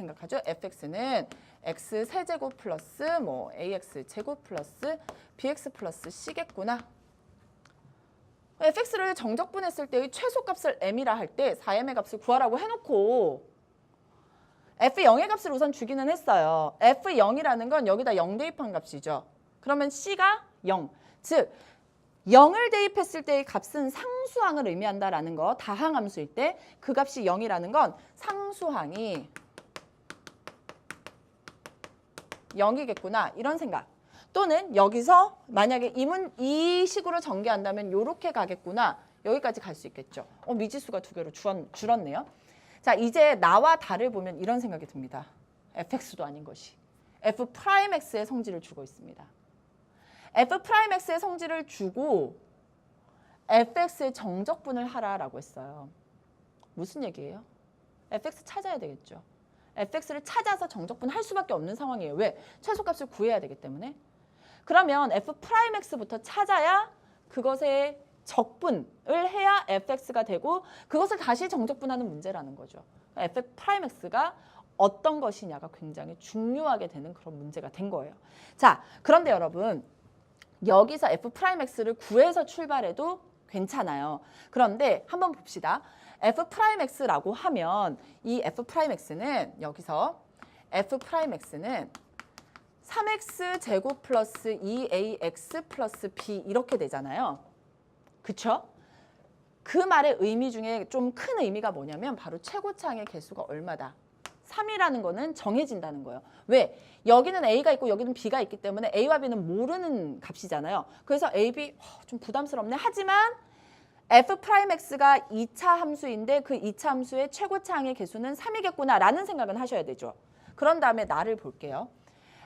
생각하죠? fx는 x 세제곱 플러스 뭐 ax 제곱 플러스 bx 플러스 c겠구나. fx를 정적분했을 때의 최소값을 m이라 할 때 4m의 값을 구하라고 해놓고 f0의 값을 우선 주기는 했어요. f0이라는 건 여기다 0 대입한 값이죠. 그러면 c가 0. 즉 0을 대입했을 때의 값은 상수항을 의미한다라는 거 다항함수일 때 그 값이 0이라는 건 상수항이 0이겠구나 이런 생각 또는 여기서 만약에 이문 이 식으로 전개한다면 이렇게 가겠구나 여기까지 갈 수 있겠죠 어 미지수가 두 개로 줄었, 줄었네요 자 이제 나와 달을 보면 이런 생각이 듭니다 fx도 아닌 것이 f 프라임 x의 성질을 주고 있습니다 f 프라임 x의 성질을 주고 fx의 정적분을 하라라고 했어요. 무슨 얘기예요? fx 찾아야 되겠죠. Fx를 찾아서 정적분 할 수밖에 없는 상황이에요. 왜? 최소값을 구해야 되기 때문에. 그러면 f 프라임 x부터 찾아야 그것의 적분을 해야 fx가 되고 그것을 다시 정적분하는 문제라는 거죠. f 프라임 x가 어떤 것이냐가 굉장히 중요하게 되는 그런 문제가 된 거예요. 자, 그런데 여러분 여기서 f 프라임 x를 구해서 출발해도 괜찮아요. 그런데 한번 봅시다. F 프라임 x라고 하면 이 f 프라임 x는 여기서 f 프라임 x는 3x 제곱 플러스 2ax 플러스 b 이렇게 되잖아요. 그쵸? 그 말의 의미 중에 좀 큰 의미가 뭐냐면 바로 최고차항의 개수가 얼마다. 3이라는 거는 정해진다는 거예요. 왜? 여기는 A가 있고 여기는 B가 있기 때문에 A와 B는 모르는 값이잖아요. 그래서 A, B 어, 좀 부담스럽네. 하지만 f 프라임 x가 2차 함수인데 그 2차 함수의 최고차 항의 개수는 3이겠구나라는 생각은 하셔야 되죠. 그런 다음에 나를 볼게요.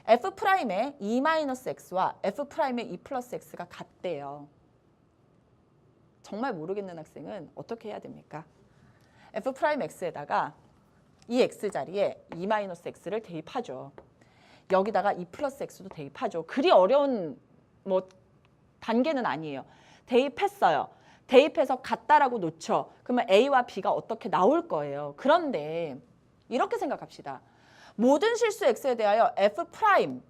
f 프라임의 2 마이너스 x와 f 프라임의 2 플러스 x가 같대요. 정말 모르겠는 학생은 어떻게 해야 됩니까? f 프라임 x에다가 이 x 자리에 2 마이너스 x를 대입하죠. 여기다가 2 플러스 x도 대입하죠. 그리 어려운 뭐 단계는 아니에요. 대입했어요. 대입해서 같다라고 놓죠. 그러면 a와 b가 어떻게 나올 거예요. 그런데 이렇게 생각합시다. 모든 실수 x에 대하여 f 프라임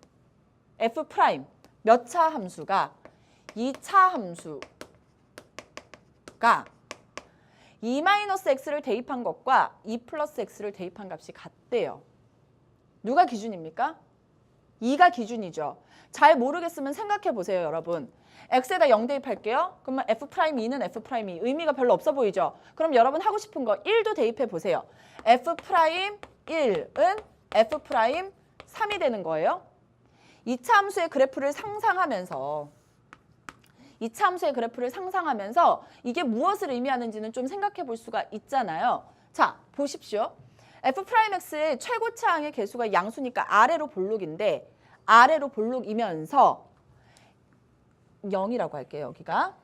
f 프라임 몇 차 함수가 2차 함수가 2 마이너스 x를 대입한 것과 2 플러스 x를 대입한 값이 같대요. 누가 기준입니까? 2가 기준이죠. 잘 모르겠으면 생각해 보세요, 여러분. x에다 0 대입할게요. 그러면 f 프라임 2는 f 프라임 2 의미가 별로 없어 보이죠. 그럼 여러분 하고 싶은 거 1도 대입해 보세요. f 프라임 1은 f 프라임 3이 되는 거예요. 2차 함수의 그래프를 상상하면서 2차 함수의 그래프를 상상하면서 이게 무엇을 의미하는지는 좀 생각해 볼 수가 있잖아요. 자, 보십시오. f 프라임 x의 최고차항의 개수가 양수니까 아래로 볼록인데 아래로 볼록이면서 0이라고 할게요. 여기가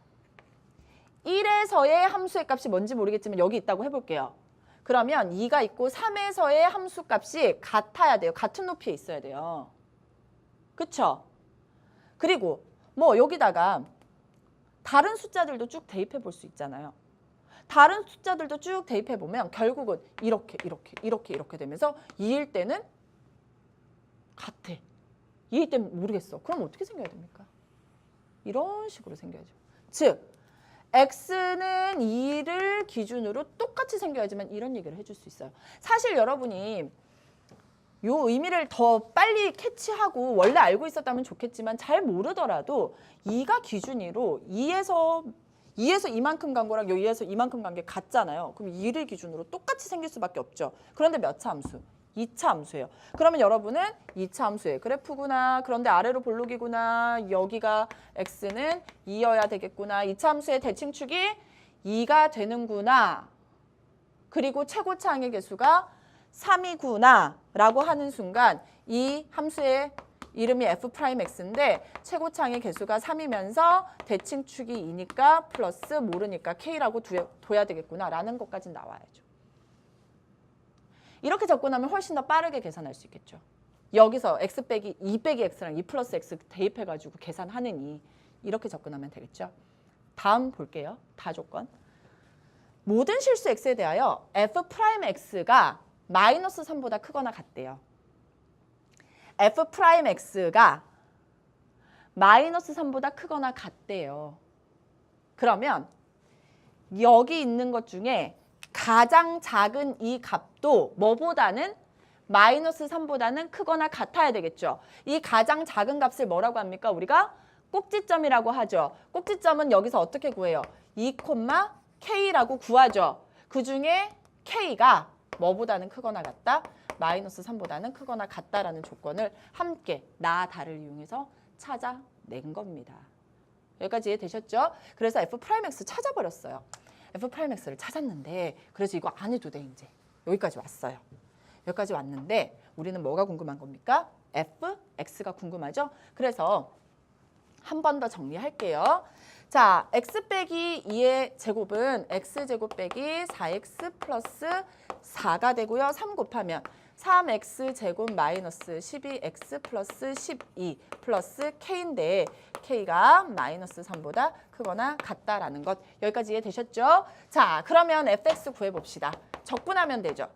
1에서의 함수의 값이 뭔지 모르겠지만 여기 있다고 해볼게요. 그러면 2가 있고 3에서의 함수 값이 같아야 돼요. 같은 높이에 있어야 돼요. 그쵸? 그리고 뭐 여기다가 다른 숫자들도 쭉 대입해 볼 수 있잖아요. 다른 숫자들도 쭉 대입해 보면 결국은 이렇게 이렇게 이렇게 이렇게 되면서 2일 때는 같아. 2일 때는 모르겠어. 그럼 어떻게 생겨야 됩니까? 이런 식으로 생겨야죠. 즉 x는 2를 기준으로 똑같이 생겨야지만 이런 얘기를 해줄 수 있어요. 사실 여러분이 요 의미를 더 빨리 캐치하고 원래 알고 있었다면 좋겠지만 잘 모르더라도 2가 기준으로 2에서 2에서 이만큼 간 거랑 요 2에서 이만큼 간 게 같잖아요. 그럼 2를 기준으로 똑같이 생길 수밖에 없죠. 그런데 몇 차 함수? 2차 함수예요. 그러면 여러분은 2차 함수의 그래프구나. 그런데 아래로 볼록이구나. 여기가 x는 2여야 되겠구나. 2차 함수의 대칭축이 2가 되는구나. 그리고 최고차항의 개수가 3이구나 라고 하는 순간 이 함수의 이름이 f 프라임 x인데 최고차항의 개수가 3이면서 대칭축이 2니까 플러스 모르니까 k라고 두- 둬야 되겠구나 라는 것까지 나와야죠. 이렇게 접근하면 훨씬 더 빠르게 계산할 수 있겠죠. 여기서 x 빼기 2 빼기 x랑 2 플러스 x 대입해가지고 계산하느니 이렇게 접근하면 되겠죠. 다음 볼게요. 다 조건. 모든 실수 x에 대하여 f 프라임 x가 마이너스 3보다 크거나 같대요. f 프라임 x가 마이너스 3보다 크거나 같대요. 그러면 여기 있는 것 중에 가장 작은 이 값도 뭐보다는 마이너스 3보다는 크거나 같아야 되겠죠. 이 가장 작은 값을 뭐라고 합니까? 우리가 꼭지점이라고 하죠. 꼭지점은 여기서 어떻게 구해요? 2, K라고 구하죠. 그 중에 K가 뭐보다는 크거나 같다? 마이너스 3보다는 크거나 같다라는 조건을 함께 나, 다를 이용해서 찾아낸 겁니다. 여기까지 이해되셨죠? 그래서 f 프라임 x 찾아버렸어요. F 프라임 x를 찾았는데 그래서 이거 안 해도 돼 이제 여기까지 왔어요. 여기까지 왔는데 우리는 뭐가 궁금한 겁니까? f x가 궁금하죠? 그래서 한 번 더 정리할게요. 자, x 빼기 2의 제곱은 x 제곱 빼기 4x 플러스 4가 되고요. 3 곱하면 3x 제곱 마이너스 12x 플러스 12 플러스 k인데 k가 마이너스 3보다 크거나 같다라는 것 여기까지 이해되셨죠? 자, 그러면 fx 구해봅시다. 적분하면 되죠.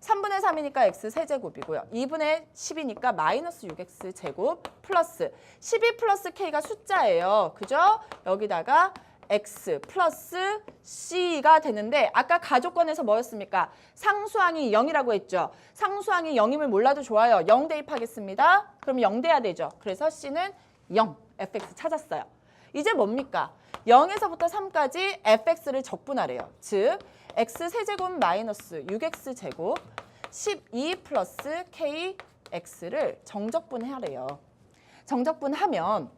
3분의 3이니까 x 세제곱이고요. 2분의 10이니까 마이너스 6x 제곱 플러스 12 플러스 k가 숫자예요. 그죠? 여기다가 x 플러스 c가 되는데 아까 가족권에서 뭐였습니까? 상수항이 0이라고 했죠. 상수항이 0임을 몰라도 좋아요. 0 대입하겠습니다. 그럼 0 돼야 되죠. 그래서 c는 0, fx 찾았어요. 이제 뭡니까? 0에서부터 3까지 fx를 적분하래요. 즉 x 세제곱 마이너스 6x 제곱 12 플러스 kx를 정적분하래요. 정적분하면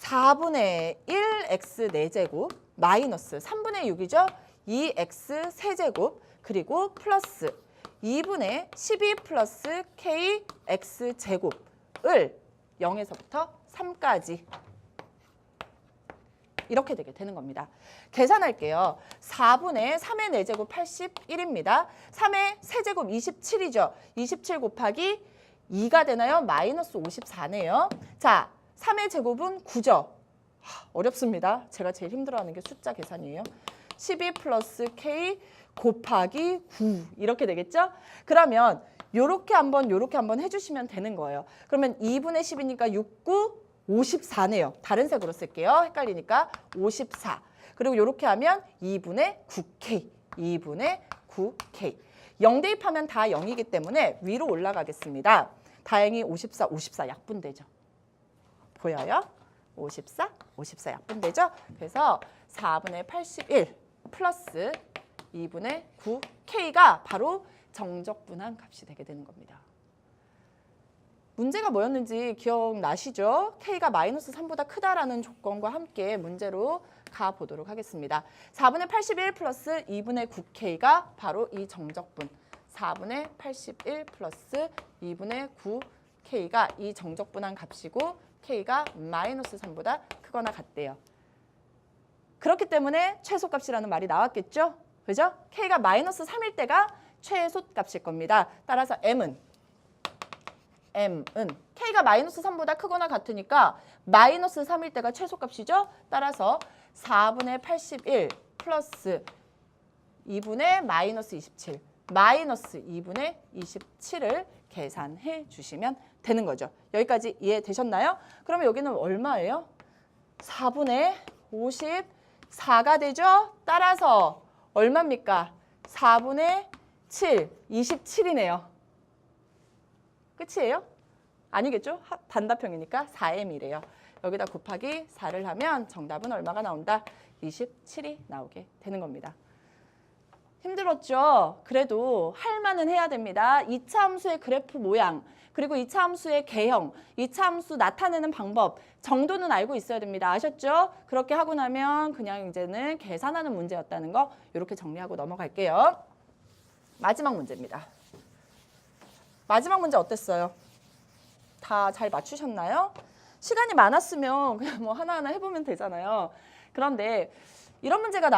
4분의 1x 4제곱 마이너스 3분의 6이죠. 2x 세제곱 그리고 플러스 2분의 12 플러스 kx 제곱을 0에서부터 3까지 이렇게 되게 되는 겁니다. 계산할게요. 4분의 3의 4제곱 81입니다. 3의 세제곱 27이죠. 27 곱하기 2가 되나요? 마이너스 54네요. 자, 3의 제곱은 9죠. 하, 어렵습니다. 제가 제일 힘들어하는 게 숫자 계산이에요. 12 플러스 k 곱하기 9 이렇게 되겠죠? 그러면 요렇게 한번 요렇게 한번 해주시면 되는 거예요. 그러면 2분의 10이니까 6, 9, 54네요. 다른 색으로 쓸게요. 헷갈리니까 54. 그리고 이렇게 하면 2분의 9K, 2분의 9K. 0 대입하면 다 0이기 때문에 위로 올라가겠습니다. 다행히 54, 54 약분되죠. 보여요? 54, 54 약분되죠? 그래서 4분의 81 플러스 2분의 9K가 바로 정적분한 값이 되게 되는 겁니다. 문제가 뭐였는지 기억나시죠? K가 마이너스 3보다 크다라는 조건과 함께 문제로 가보도록 하겠습니다. 4분의 81 플러스 2분의 9K가 바로 이 정적분. 4분의 81 플러스 2분의 9K가 이 정적분한 값이고 K가 마이너스 3보다 크거나 같대요. 그렇기 때문에 최소값이라는 말이 나왔겠죠? 그죠? K가 마이너스 3일 때가 최소값일 겁니다. 따라서 M은 M은 K가 마이너스 3보다 크거나 같으니까 마이너스 3일 때가 최소값이죠. 따라서 4분의 81 플러스 2분의 마이너스 27 마이너스 2분의 27을 계산해 주시면 되는 거죠. 여기까지 이해되셨나요? 그러면 여기는 얼마예요? 4분의 54가 되죠? 따라서 얼마입니까? 4분의 7, 27이네요. 끝이에요? 아니겠죠? 하- 단답형이니까 4m이래요. 여기다 곱하기 4를 하면 정답은 얼마가 나온다? 27이 나오게 되는 겁니다. 힘들었죠? 그래도 할 만은 해야 됩니다. 2차 함수의 그래프 모양, 그리고 2차 함수의 개형, 2차 함수 나타내는 방법 정도는 알고 있어야 됩니다. 아셨죠? 그렇게 하고 나면 그냥 이제는 계산하는 문제였다는 거 이렇게 정리하고 넘어갈게요. 마지막 문제입니다. 마지막 문제 어땠어요? 다 잘 맞추셨나요? 시간이 많았으면 그냥 뭐 하나하나 해보면 되잖아요. 그런데 이런 문제가 나